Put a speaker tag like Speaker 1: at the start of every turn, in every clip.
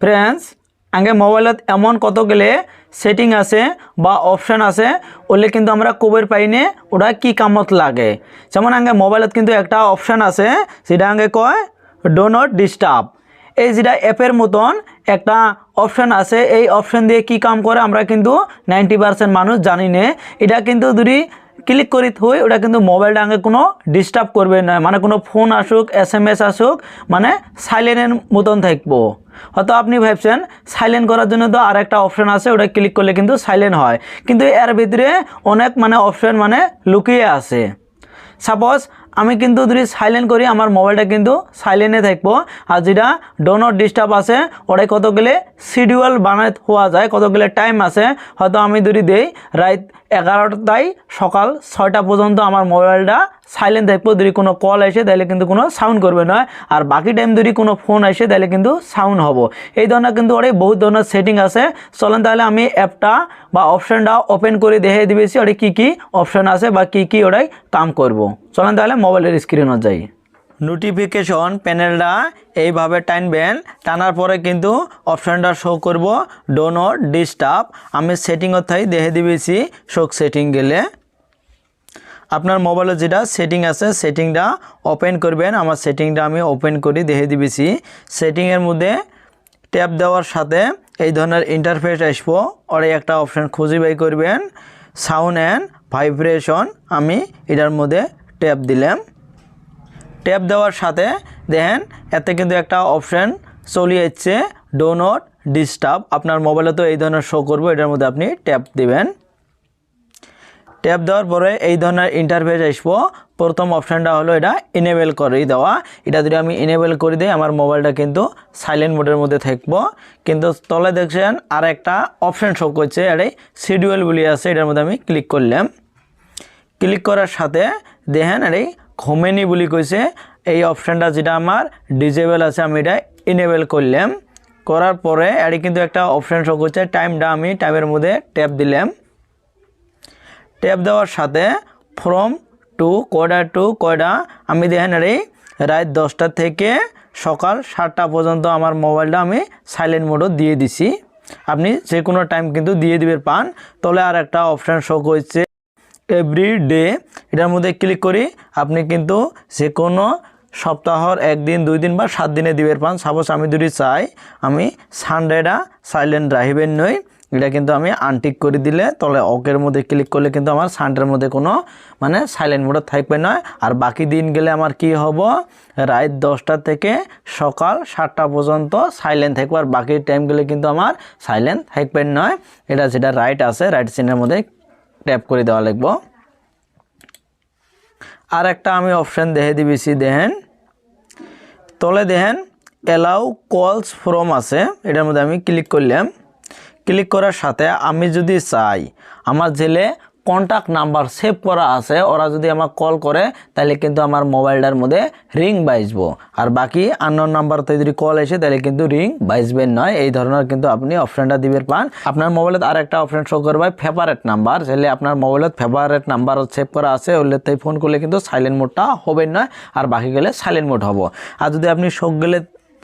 Speaker 1: Friends আগে মোবাইলত এমন কতগুলি সেটিং আছে বা অপশন আছে ওলে কিন্তু আমরা কবের পাইনে ওটা কি কামত লাগে। যেমন আগে মোবাইলত কিন্তু একটা অপশন আছে সেটা আগে কয় ডো নট ডিস্টার্ব এই যেটা অ্যাপের মতন একটা অপশন আছে, এই অপশন দিয়ে কি কাম করে, আমরা কিন্তু নাইনটি পার্সেন্ট মানুষ জানি না। এটা কিন্তু যদি ক্লিক করি থই, ওটা কিন্তু মোবাইলটা আগে কোনো ডিস্টার্ব করবে না মানে কোনো ফোন আসুক এস এম এস আসুক মানে সাইলেন্টের মতন থাকব। হয়তো আপনি ভাবছেন সাইলেন্ট করার জন্য তো আর একটা অপশান আছে, ওটা ক্লিক করলে কিন্তু সাইলেন্ট হয়। কিন্তু এর ভিতরে অনেক মানে অপশান মানে লুকিয়ে আছে। সাপোজ আমি কিন্তু যদি সাইলেন্ট করি, আমার মোবাইলটা কিন্তু সাইলেন্টে থাকব। আর যেটা ডো নট ডিস্টার্ব আছে, ওটাই কতগুলো শিডিউল বানাই হওয়া যায় কতগুলো টাইম আছে। হয়তো আমি যদি দেই, রাত এগারোটায় সকাল ছয়টা পর্যন্ত আমার মোবাইলটা সাইলেন্ট থাকব। যদি কোনো কল আসে, তাহলে কিন্তু কোনো সাউন্ড করবে না। আর বাকি টাইম যদি কোনো ফোন আসে, তাহলে কিন্তু সাউন্ড হব। এই ধরনের কিন্তু ওটাই বহুত ধরনের সেটিং আছে। চলেন তাহলে আমি অ্যাপটা বা অপশানটা ওপেন করে দেখে দিবেছি ওটা কী কী অপশান আছে বা কী কী ওটাই কাম করব। চলেন তাহলে মোবাইলের স্ক্রিনও যাই। নোটিফিকেশন প্যানেলটা এইভাবে টানবেন, টানার পরে কিন্তু অপশানটা শো করব ডো নট ডিস্টার্ব আমি সেটিং থাই দেখে দিবেছি শোক সেটিং গেলে। আপনার মোবাইলে যেটা সেটিং আছে সেটিংটা ওপেন করবেন। আমার সেটিংটা আমি ওপেন করি দেখে দিবেছি সেটিংয়ের মধ্যে ট্যাপ দেওয়ার সাথে এই ধরনের ইন্টারফেস আসব। ওর একটা অপশান খুঁজে বাই করবেন। সাউন্ড অ্যান্ড ভাইব্রেশন আমি এটার মধ্যে ট্যাপ দিলাম। ট্যাপ দেওয়ার সাথে দেখেন, এতে কিন্তু একটা অপশান চলে যাচ্ছে ডো নট ডিস্টার্ব আপনার মোবাইলে তো এই ধরনের শো করব, এটার মধ্যে আপনি ট্যাপ দিবেন। ট্যাপ দেওয়ার পরে এই ধরনের ইন্টারফেস আসব। প্রথম অপশানটা হলো এটা ইনেবল করে দেওয়া। এটা যদি আমি ইনেবল করে দিই, আমার মোবাইলটা কিন্তু সাইলেন্ট মোডের মধ্যে থাকব। কিন্তু তলে দেখছেন আর একটা অপশান শো করছে এটাই শিডিউল বলি আছে, এটার মধ্যে আমি ক্লিক করলাম। ক্লিক করার সাথে দেখেন এটাই ঘুমেনি বলি কইছে এই অপশানটা যেটা আমার ডিজেবল আছে, আমি এটা ইনেবল করলাম করার পরে এটি কিন্তু একটা অপশান শো করছে টাইমটা আমি টাইমের মধ্যে ট্যাপ দিলাম। ট্যাপ দেওয়ার সাথে ফ্রম টু কয়টা টু কয়টা আমি দেখেন এই রাত দশটা থেকে সকাল সাতটা পর্যন্ত আমার মোবাইলটা আমি সাইলেন্ট মোডও দিয়ে দিছি। আপনি যে কোনো টাইম কিন্তু দিয়ে দিবেন পান। তাহলে আর একটা অপশান শো করছে এভরি ডে এটার মধ্যে ক্লিক করি, আপনি কিন্তু যে কোনো সপ্তাহর একদিন দুই দিন বা সাত দিনে দিবের পান সাপোজ আমি যদি চাই, আমি সানডেটা সাইলেন্ট রাখিবেন নই, এটা কিন্তু আমি আনটিক করে দিলে তলে অকের মধ্যে ক্লিক করলে কিন্তু আমার সানডের মধ্যে কোনো মানে সাইলেন্ট মোডে থাকবে নয় আর বাকি দিন গেলে আমার কি হব? রাত দশটা থেকে সকাল সাতটা পর্যন্ত সাইলেন্ট থাকব। আর বাকি টাইম গেলে কিন্তু আমার সাইলেন্ট থাকবে নয়। এটা যেটা রাইট আছে রাইট সিনের মধ্যে ট্যাপ করে দেওয়া লাগবো আর একটা আমি অপশান দেখে দিবিছি দেখেন। তলে দেখেন অ্যালাউ কলস ফ্রম আছে, এটার মধ্যে আমি ক্লিক করলাম। ক্লিক করার সাথে আমি যদি চাই, আমার জেলে কন্ট্যাক্ট নাম্বার সেভ করা আছে, ওরা যদি আমার কল করে তাহলে কিন্তু আমার মোবাইলটার মধ্যে রিং বাজবো। আর বাকি আননোন নাম্বারতে যদি কল এসে তাহলে কিন্তু রিং বাজবেন নয়। এই ধরনের কিন্তু আপনি অপশানটা দিবেন পান। আপনার মোবাইলত আর একটা অপশান শো করবে ফেভারেট নাম্বার যেলে আপনার মোবাইলত ফেভারেট নাম্বার সেভ করা আছে ওগুলো তাই ফোন করলে কিন্তু সাইলেন্ট মোডটা হবে নয়, আর বাকি গেলে সাইলেন্ট মোড হব। আর যদি আপনি শোক গেলে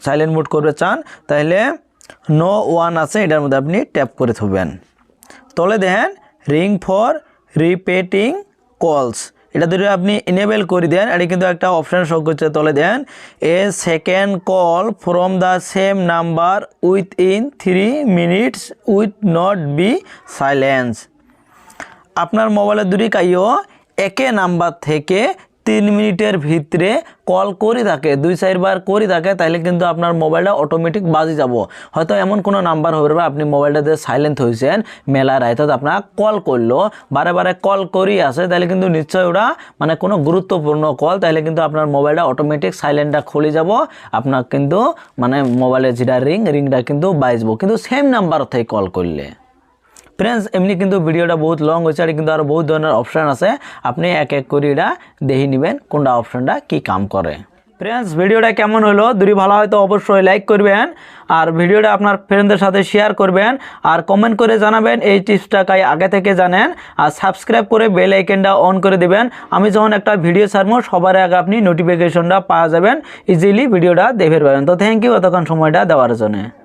Speaker 1: সাইলেন্ট মোড করবে চান তাহলে নো ওয়ান আছে, এটার মধ্যে আপনি ট্যাপ করে থবেন। তলে দেখেন রিং ফর রিপেটিং কলস এটা যদি আপনি ইনেবেল করে দেন, এটা কিন্তু একটা অপশান শো করছে তলে then a second call from the same number within three minutes with not be silence আপনার মোবাইলের দূরে কাইও একে নাম্বার থেকে তিন মিনিটের ভিতরে কল করি থাকে, দুই চারবার করি থাকে তাহলে কিন্তু আপনার মোবাইলটা অটোমেটিক বাজি যাব। হয়তো এমন কোনো নাম্বার হবে বা আপনি মোবাইলটাতে সাইলেন্ট হয়েছেন, মেলা রাইতত আপনার কল করল, বারে বারে কল করি আছে তাহলে কিন্তু নিশ্চয়ই ওরা মানে কোনো গুরুত্বপূর্ণ কল তাহলে কিন্তু আপনার মোবাইলটা অটোমেটিক সাইলেন্টটা খুলে যাব, আপনার কিন্তু মানে মোবাইলের যেটা রিং রিংটা কিন্তু বাজবো। কিন্তু সেম নাম্বার থেকে কল করলে। ফ্রেন্ডস এমনি কিন্তু ভিডিওটা বহুত লং হয়েছে আর কিন্তু আরও বহুত ধরনের অপশান আছে। আপনি এক এক করে এটা দেখে নেবেন কোনটা অপশানটা কি কাম করে। ফ্রেন্ডস ভিডিওটা কেমন হলো? যদি ভালো হয় তো অবশ্যই লাইক করবেন। আর ভিডিওটা আপনার ফ্রেন্ডদের সাথে শেয়ার করবেন। আর কমেন্ট করে জানাবেন এই টিপসটা কাই আগে থেকে জানেন। আর সাবস্ক্রাইব করে বেল আইকনটা অন করে দিবেন। আমি যখন একটা ভিডিও ছাড়বো, সবার আগে আপনি নোটিফিকেশনটা পাওয়া যাবেন। ইজিলি ভিডিওটা দেখে পাবেন তো থ্যাংক ইউ এতক্ষণ সময়টা দেওয়ার জন্য।